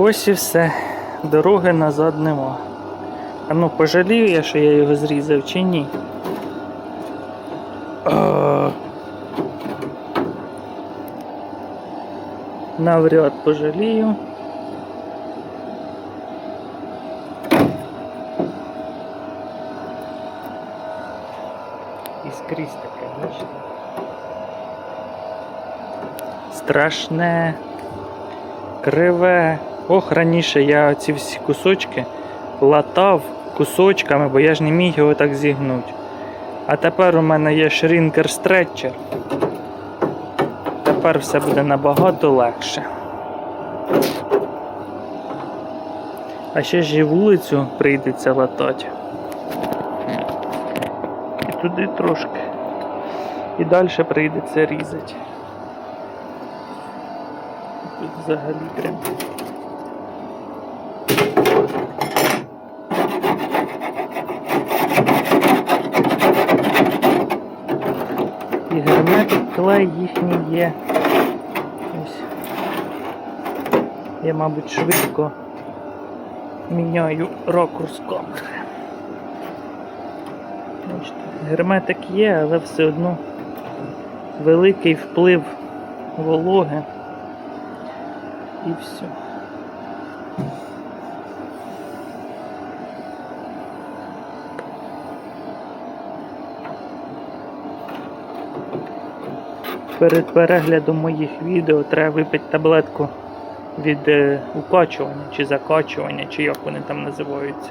Ось і все. Дороги назад нема. А ну пожалію я, що я його зрізав чи ні? А. Навряд пожалію. І скрізь таке, бачите? Страшне, криве. Ох, раніше я ці всі кусочки латав кусочками, бо я ж не міг його так зігнути. А тепер у мене є шрінкер стретчер. Тепер все буде набагато легше. А ще ж і вулицю прийдеться латати. І туди трошки. І далі прийдеться різати. Тут взагалі прям. І герметик клей їхній є. Ось. Я, мабуть, швидко міняю ракурс камери. Герметик є, але все одно великий вплив вологи. І все. Перед переглядом моїх відео треба випити таблетку від е, укачування чи закачування, чи як вони там називаються.